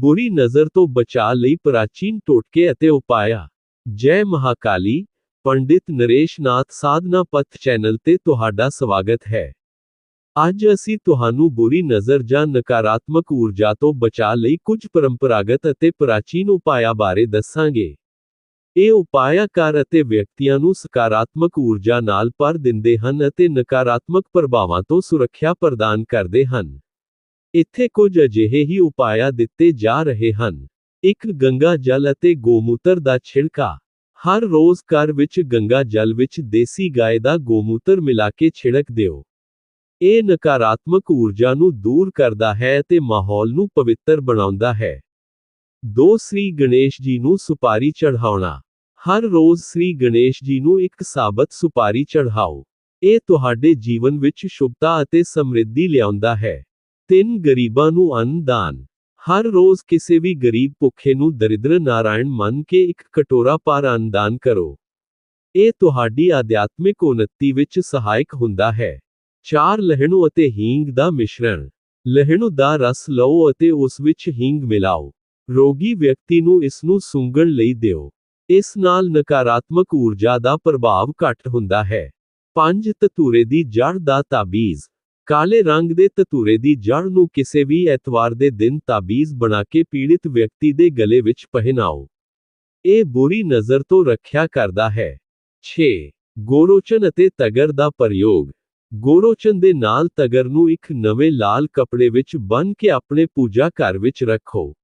ਬੁਰੀ ਨਜ਼ਰ ਤੋਂ ਬਚਾਅ ਲਈ ਪ੍ਰਾਚੀਨ ਟੋਟਕੇ ਅਤੇ ਉਪਾਇਆ। ਜੈ ਮਹਾਕਾਲੀ, ਪੰਡਿਤ ਨਰੇਸ਼ ਨਾਥ ਸਾਧਨਾ ਪਥ ਚੈਨਲ ਤੇ ਤੁਹਾਡਾ ਸਵਾਗਤ ਹੈ। ਅੱਜ ਅਸੀਂ ਤੁਹਾਨੂੰ ਬੁਰੀ ਨਜ਼ਰ ਜਾਂ ਨਕਾਰਾਤਮਕ ਊਰਜਾ ਤੋਂ ਬਚਾਅ ਲਈ ਕੁਝ ਪਰੰਪਰਾਗਤ ਅਤੇ ਪ੍ਰਾਚੀਨ ਉਪਾਅ ਬਾਰੇ ਦੱਸਾਂਗੇ। ਇਹ ਉਪਾਅ ਘਰ ਅਤੇ ਵਿਅਕਤੀਆਂ ਨੂੰ ਸਕਾਰਾਤਮਕ ਊਰਜਾ ਨਾਲ ਭਰ ਦਿੰਦੇ ਹਨ ਅਤੇ ਨਕਾਰਾਤਮਕ ਪ੍ਰਭਾਵਾਂ ਤੋਂ ਸੁਰੱਖਿਆ ਪ੍ਰਦਾਨ ਕਰਦੇ ਹਨ। ਇੱਥੇ ਕੁਝ ਅਜਿਹੇ ਹੀ ਉਪਾਅ ਦਿੱਤੇ ਜਾ ਰਹੇ ਹਨ। ਇੱਕ ਗੰਗਾ ਜਲ ਅਤੇ ਗੋਮੂਤਰ ਦਾ ਛਿੜਕਾ। ਹਰ ਰੋਜ਼ ਘਰ ਵਿੱਚ ਗੰਗਾ ਜਲ ਵਿੱਚ ਦੇਸੀ ਗਾਏ ਦਾ ਗੋਮੂਤਰ ਮਿਲਾ ਕੇ ਛਿੜਕ ਦਿਓ। ਇਹ ਨਕਾਰਾਤਮਕ ਊਰਜਾ ਨੂੰ ਦੂਰ ਕਰਦਾ ਹੈ ਅਤੇ ਮਾਹੌਲ ਨੂੰ ਪਵਿੱਤਰ ਬਣਾਉਂਦਾ ਹੈ। ਦੋ ਸ੍ਰੀ ਗਣੇਸ਼ ਜੀ ਨੂੰ ਸੁਪਾਰੀ ਚੜ੍ਹਾਉਣਾ। ਹਰ ਰੋਜ਼ ਸ੍ਰੀ ਗਣੇਸ਼ ਜੀ ਨੂੰ ਇੱਕ ਸਾਬਤ ਸੁਪਾਰੀ ਚੜ੍ਹਾਓ। ਇਹ ਤੁਹਾਡੇ ਜੀਵਨ ਵਿੱਚ ਸ਼ੁਭਤਾ ਅਤੇ ਸਮਰਿੱਧੀ ਲਿਆਉਂਦਾ ਹੈ। ਤਿੰਨ ਗਰੀਬਾਂ ਨੂੰ ਅੰਨਦਾਨ ਹਰ ਰੋਜ਼ ਕਿਸੇ ਵੀ ਗਰੀਬ ਭੁੱਖੇ ਨੂੰ ਦਰਿਦਰ ਨਾਰਾਇਣ ਮੰਨ ਕੇ ਇੱਕ ਕਟੋਰਾ ਭਰ ਅੰਨਦਾਨ ਕਰੋ। ਇਹ ਤੁਹਾਡੀ ਆਧਿਆਤਮਿਕ ਉન્નਤੀ ਵਿੱਚ ਸਹਾਇਕ ਹੁੰਦਾ ਹੈ। ਚਾਰ ਲਹਿਣੂ ਅਤੇ ਹੀਂਗ ਦਾ ਮਿਸ਼ਰਣ। ਲਹਿਣੂ ਦਾ ਰਸ ਲਓ ਅਤੇ ਉਸ ਵਿੱਚ ਹੀਂਗ ਮਿਲਾਓ। ਰੋਗੀ ਵਿਅਕਤੀ ਨੂੰ ਇਸ ਨੂੰ ਸੁੰਘਣ ਲਈ ਦਿਓ। ਇਸ ਨਾਲ ਨਕਾਰਾਤਮਕ ਊਰਜਾ ਦਾ ਪ੍ਰਭਾਵ ਘੱਟ ਹੁੰਦਾ ਹੈ। ਪੰਜ ਤਤੂਰੇ ਦੀ ਜੜ ਦਾ ਤਾਬੀਜ਼। ਕਾਲੇ ਰੰਗ ਦੇ ਤਤੂਰੇ ਦੀ ਜੜ ਨੂੰ ਕਿਸੇ ਵੀ ਐਤਵਾਰ ਦੇ ਦਿਨ ਤਾਬੀਜ਼ ਬਣਾ ਕੇ ਪੀੜਿਤ ਵਿਅਕਤੀ ਦੇ ਗਲੇ ਵਿੱਚ ਪਹਿਨਾਓ। ਇਹ ਬੁਰੀ ਨਜ਼ਰ ਤੋਂ ਰੱਖਿਆ ਕਰਦਾ ਹੈ। 6 ਗੋਰੋਚਨ ਅਤੇ ਤਗਰ ਦਾ ਪ੍ਰਯੋਗ। ਗੋਰੋਚਨ ਦੇ ਨਾਲ ਤਗਰ ਨੂੰ ਇੱਕ ਨਵੇਂ ਲਾਲ ਕੱਪੜੇ ਵਿੱਚ ਬੰਨ ਕੇ ਆਪਣੇ ਪੂਜਾ ਘਰ ਵਿੱਚ ਰੱਖੋ।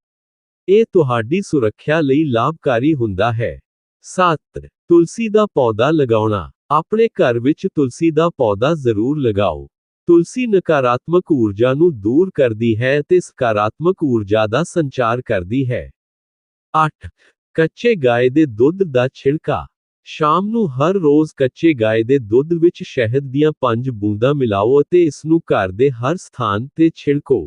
ਇਹ ਤੁਹਾਡੀ ਸੁਰੱਖਿਆ ਲਈ ਲਾਭਕਾਰੀ ਹੁੰਦਾ ਹੈ। 7 ਤੁਲਸੀ ਦਾ ਪੌਦਾ ਲਗਾਉਣਾ। ਆਪਣੇ ਘਰ ਵਿੱਚ ਤੁਲਸੀ ਦਾ ਪੌਦਾ ਜ਼ਰੂਰ ਲਗਾਓ। ਤੁਲਸੀ ਨਕਾਰਾਤਮਕ ਊਰਜਾ ਨੂੰ ਦੂਰ ਕਰਦੀ ਹੈ ਅਤੇ ਸਕਾਰਾਤਮਕ ਊਰਜਾ ਦਾ ਸੰਚਾਰ ਕਰਦੀ ਹੈ। 8 ਕੱਚੇ ਗਾਏ ਦੇ ਦੁੱਧ ਦਾ ਛਿੜਕਾ। ਸ਼ਾਮ ਨੂੰ ਹਰ ਰੋਜ਼ ਕੱਚੇ ਗਾਏ ਦੇ ਦੁੱਧ ਵਿੱਚ ਸ਼ਹਿਦ ਦੀਆਂ 5 ਬੂੰਦਾਂ ਮਿਲਾਓ ਅਤੇ ਇਸ ਨੂੰ ਘਰ ਦੇ ਹਰ ਸਥਾਨ ਤੇ ਛਿੜਕੋ।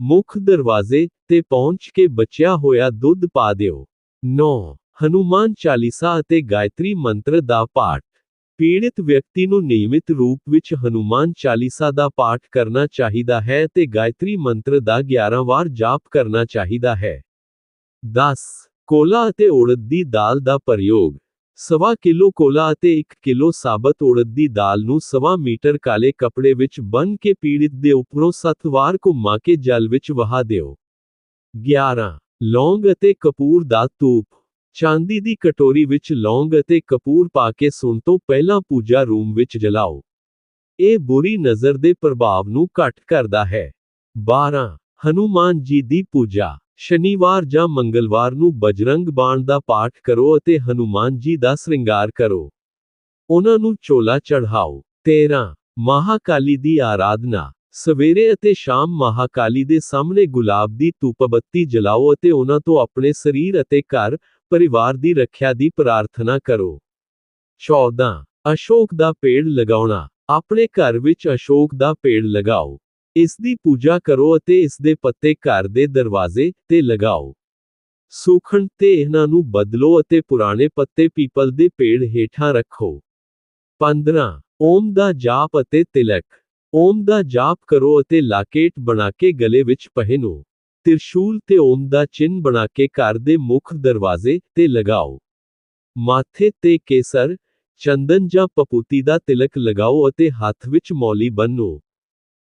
ਮੁੱਖ ਦਰਵਾਜ਼ੇ ਤੇ ਪਹੁੰਚ ਕੇ ਬਚਿਆ ਹੋਇਆ ਦੁੱਧ ਪਾ ਦਿਓ। 9 ਹਨੂਮਾਨ ਚਾਲੀਸਾ ਅਤੇ ਗਾਇਤਰੀ ਮੰਤਰ ਦਾ ਪਾਠ। ਪੀੜਿਤ ਵਿਅਕਤੀ ਨੂੰ ਨਿਯਮਿਤ ਰੂਪ ਵਿੱਚ ਹਨੂਮਾਨ ਚਾਲੀਸਾ ਦਾ ਪਾਠ ਕਰਨਾ ਚਾਹੀਦਾ ਹੈ ਤੇ ਗਾਇਤਰੀ ਮੰਤਰ ਦਾ 11 ਵਾਰ ਜਾਪ ਕਰਨਾ ਚਾਹੀਦਾ ਹੈ। 10 ਕੋਲਾ ਅਤੇ ਉੜਦ ਦੀ ਦਾਲ ਦਾ ਪ੍ਰਯੋਗ। ਸਵਾ ਕਿਲੋ ਕੋਲਾ ਅਤੇ 1 ਕਿਲੋ ਸਾਬਤ ਉੜਦ ਦੀ ਦਾਲ ਨੂੰ ਸਵਾ ਮੀਟਰ ਕਾਲੇ ਕੱਪੜੇ ਵਿੱਚ ਬੰਨ ਕੇ ਪੀੜਿਤ ਦੇ ਉੱਪਰੋਂ 7 ਵਾਰ ਘੁੰਮਾ ਕੇ ਜਲ ਵਿੱਚ ਵਹਾ ਦਿਓ। 11 ਲੌਂਗ ਅਤੇ ਕਪੂਰ ਦਾ ਧੂਪ। ਚਾਂਦੀ ਦੀ ਕਟੋਰੀ ਵਿੱਚ ਲੌਂਗ ਅਤੇ ਕਪੂਰ ਪਾ ਕੇ ਸੁਣ ਤੋਂ ਪਹਿਲਾਂ ਪੂਜਾ ਰੂਮ ਵਿੱਚ ਜਲਾਓ। ਇਹ ਬੁਰੀ ਨਜ਼ਰ ਦੇ ਪ੍ਰਭਾਵ ਨੂੰ ਘੱਟ ਕਰਦਾ ਹੈ। 12 ਹਨੂਮਾਨ ਜੀ ਦੀ ਪੂਜਾ। ਸ਼ਨੀਵਾਰ ਜਾਂ ਮੰਗਲਵਾਰ ਨੂੰ ਬਜਰੰਗ ਬਾਣ ਦਾ ਪਾਠ ਕਰੋ ਅਤੇ ਹਨੂਮਾਨ ਜੀ ਦਾ ਸ਼ਿੰਗਾਰ ਕਰੋ। ਉਹਨਾਂ ਨੂੰ ਚੋਲਾ ਚੜ੍ਹਾਓ। 13 ਮਹਾਕਾਲੀ ਦੀ ਆਰਾਧਨਾ। ਸਵੇਰੇ ਅਤੇ ਸ਼ਾਮ ਮਹਾਕਾਲੀ ਦੇ ਸਾਹਮਣੇ ਗੁਲਾਬ ਦੀ ਧੂਪਬੱਤੀ ਜਲਾਓ ਅਤੇ ਉਹਨਾਂ ਤੋਂ ਆਪਣੇ ਸਰੀਰ ਅਤੇ ਘਰ ਪਰਿਵਾਰ ਦੀ ਰੱਖਿਆ ਦੀ ਪ੍ਰਾਰਥਨਾ ਕਰੋ। 14 ਅਸ਼ੋਕ ਦਾ ਪੇੜ ਲਗਾਉਣਾ। ਆਪਣੇ ਘਰ ਵਿੱਚ ਅਸ਼ੋਕ ਦਾ ਪੇੜ ਲਗਾਓ। ਇਸ ਦੀ ਪੂਜਾ ਕਰੋ ਅਤੇ ਇਸ ਦੇ ਪੱਤੇ ਘਰ ਦੇ ਦਰਵਾਜ਼ੇ ਤੇ ਲਗਾਓ। ਸੁਖਣ ਤੇ ਇਹਨਾਂ ਨੂੰ ਬਦਲੋ ਅਤੇ ਪੁਰਾਣੇ ਪੱਤੇ ਪੀਪਲ ਦੇ ਪੇੜ ਹੇਠਾਂ ਰੱਖੋ। 15 ਓਮ ਦਾ ਜਾਪ ਅਤੇ ਤਿਲਕ। ਓਮ ਦਾ ਜਾਪ ਕਰੋ ਅਤੇ ਲਾਕੇਟ ਬਣਾ ਕੇ ਗਲੇ ਵਿੱਚ ਪਹਿਨੋ। ਤਿਰਸ਼ੂਲ ਤੇ ਓਮ ਦਾ ਚਿੰਨ ਬਣਾ ਕੇ ਘਰ ਦੇ ਮੁੱਖ ਦਰਵਾਜ਼ੇ ਤੇ ਲਗਾਓ। ਮਾਥੇ ਤੇ ਕੇਸਰ, ਚੰਦਨ ਜਾਂ ਪਪੂਤੀ ਦਾ ਤਿਲਕ ਲਗਾਓ ਅਤੇ ਹੱਥ ਵਿੱਚ ਮੌਲੀ ਬੰਨੋ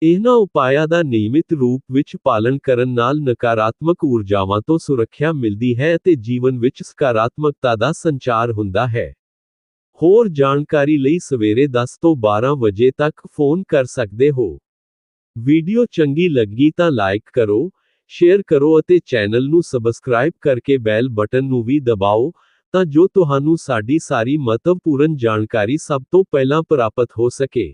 ਇਹਨਾਂ ਉਪਾਇਆਂ ਦਾ ਨਿਯਮਿਤ ਰੂਪ ਵਿੱਚ ਪਾਲਣ ਕਰਨ ਨਾਲ ਨਕਾਰਾਤਮਕ ਊਰਜਾਵਾਂ ਤੋਂ ਸੁਰੱਖਿਆ ਮਿਲਦੀ ਹੈ ਅਤੇ ਜੀਵਨ ਵਿੱਚ ਸਕਾਰਾਤਮਕਤਾ ਦਾ ਸੰਚਾਰ ਹੁੰਦਾ ਹੈ। ਹੋਰ ਜਾਣਕਾਰੀ ਲਈ ਸਵੇਰੇ 10 ਤੋਂ 12 ਵਜੇ ਤੱਕ ਫੋਨ ਕਰ ਸਕਦੇ ਹੋ। ਵੀਡੀਓ ਚੰਗੀ ਲੱਗੀ ਤਾਂ ਲਾਈਕ ਕਰੋ ਸ਼ੇਅਰ ਕਰੋ ਅਤੇ ਚੈਨਲ ਨੂੰ ਸਬਸਕ੍ਰਾਈਬ ਕਰਕੇ ਬੈਲ ਬਟਨ ਨੂੰ ਵੀ ਦਬਾਓ, ਤਾਂ ਜੋ ਤੁਹਾਨੂੰ ਸਾਡੀ ਸਾਰੀ ਮਹੱਤਵਪੂਰਨ ਜਾਣਕਾਰੀ ਸਭ ਤੋਂ ਪਹਿਲਾਂ ਪ੍ਰਾਪਤ ਹੋ ਸਕੇ।